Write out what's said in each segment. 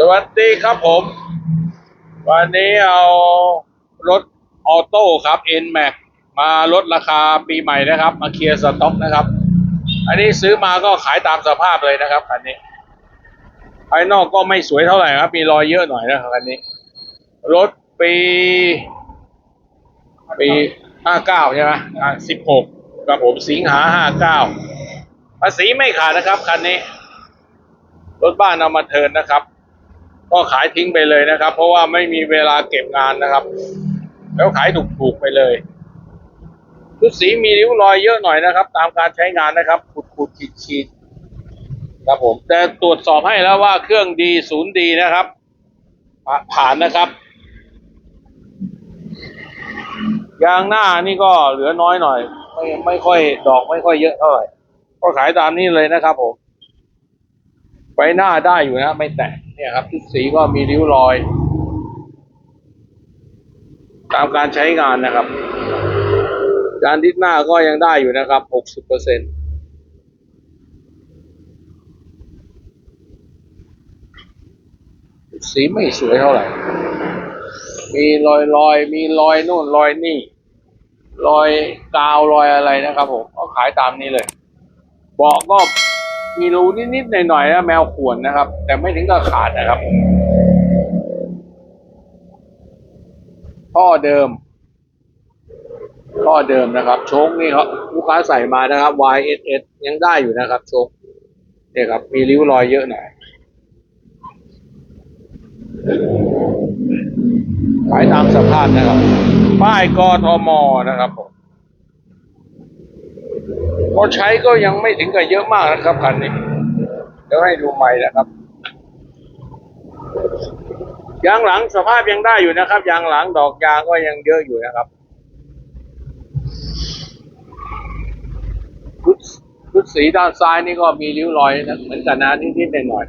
สวัสดีครับผม วันนี้เอารถออโต้ครับ N Max มาลดราคาปีใหม่นะครับ มาเคลียร์สต็อกนะครับ อันนี้ซื้อมาก็ขายตามสภาพเลยนะครับคันนี้ ภายนอกก็ไม่สวยเท่าไหร่ครับ มีรอยเยอะหน่อยนะครับคันนี้ รถปี ปีห้าเก้าใช่ไหมอ่าสิบหกกับผมสิงหาห้าเก้าภาษีไม่ขาดนะครับคันนี้รถบ้านเอามาเทินนะครับ ก็ขายทิ้งไปเลยนะครับ เพราะว่าไม่มีเวลาเก็บงานนะครับ แล้วขายถูกๆไปเลยชุดสีมีริ้วรอยเยอะหน่อยนะครับ ตามการใช้งานนะครับขุดขุดขีดขีดครับผมแต่ตรวจสอบให้แล้วว่าเครื่องดีศูนย์ดีนะครับ ผ่านนะครับยางหน้านี่ก็เหลือน้อยหน่อย ไม่ไม่ค่อยดอกไม่ค่อยเยอะเท่าไหร่ก็ขายตามนี้เลยนะครับผม ไฟหน้าได้อยู่นะไม่แตกเนี่ยครับทุกสีก็มีริ้วรอย ตามการใช้งานนะครับจานดิสหน้าก็ยังได้อยู่นะครับหกสิบเปอร์เซ็นสีไม่สวยเท่าไหร่ มีรอยรอย มีรอยนู่นรอยนี่ รอยกาวรอยอะไรนะครับผม ก็ขายตามนี้เลย เบาะก็ มีรูนิดๆหน่อยๆนะแมวข่วนนะครับ แต่ไม่ถึงกับขาดนะครับท่อเดิมท่อเดิมนะครับโชคนี่เขาลูกค้าใส่มานะครับ YSS ยังได้อยู่นะครับโชคเนี่ยครับ มีริ้วรอยเยอะหน่อยขายตามสภาพนะครับ ป้ายกทมนะครับผม ก็ใช้ก็ยังไม่ถึงกับเยอะมากนะครับคันนี้เดี๋ยวให้ดูใหม่นะครับ ยางหลังสภาพยังได้อยู่นะครับ ยางหลังดอกยางก็ยังเยอะอยู่นะครับชุดชุดสีด้านซ้ายนี่ก็มีริ้วรอยนะเหมือนกันนะนิดๆหน่อย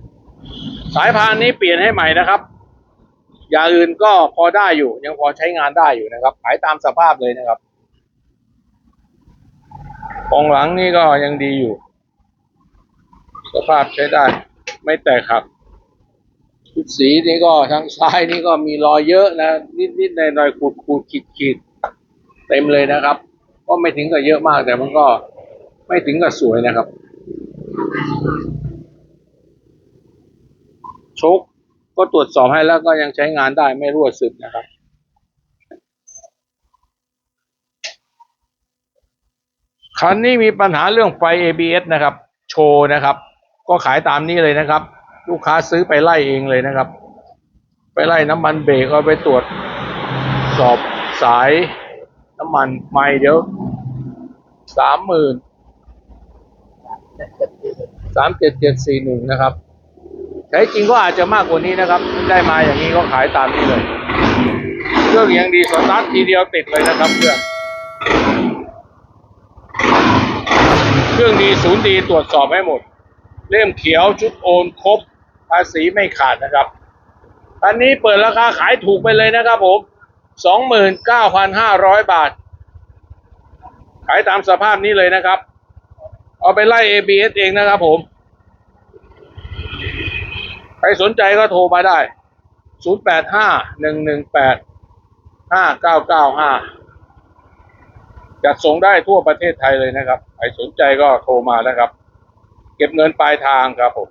ๆสายพานนี้เปลี่ยนให้ใหม่นะครับอย่างอื่นก็พอได้อยู่ ยังพอใช้งานได้อยู่นะครับ ขายตามสภาพเลยนะครับ กองหลังนี่ก็ยังดีอยู่ สภาพใช้ได้ ไม่แตกหักชุดสีนี่ก็ทางซ้ายนี่ก็มีรอยเยอะนะ นิดๆหน่อยๆขูดขูดขีดขีดเต็มเลยนะครับ ก็ไม่ถึงกับเยอะมากแต่มันก็ไม่ถึงกับสวยนะครับชคก็ตรวจสอบให้แล้วก็ยังใช้งานได้ไม่รั่วซึมนะครับ คันนี้มีปัญหาเรื่องไฟ ABS นะครับ โชว์นะครับ ก็ขายตามนี้เลยนะครับ ลูกค้าซื้อไปไล่เองเลยนะครับ ไปไล่น้ำมันเบรกเอาไปตรวจ สอบสายน้ำมันไม่เดี๋ยวสามหมื่นสามเจ็ดเจ็ดสี่หนึ่งนะครับใช้จริงก็อาจจะมากกว่านี้นะครับ ได้มาอย่างนี้ก็ขายตามนี้เลย เครื่องยังดีสตาร์ททีเดียวติดเลยนะครับเครื่อง เครื่องดีศูนย์ดีตรวจสอบให้หมด เล่มเขียวชุดโอนครบภาษีไม่ขาดนะครับอันนี้เปิดราคาขายถูกไปเลยนะครับผมสองหมื่นเก้าพันห้าร้อยบาท ขายตามสภาพนี้เลยนะครับ เอาไปไล่ ABS เองนะครับผม ใครสนใจก็โทรมาได้ 0 8 5 1 1 8 5 9 9 5 จัดส่งได้ทั่วประเทศไทยเลยนะครับใครสนใจก็โทรมานะครับ เก็บเงินปลายทางครับผม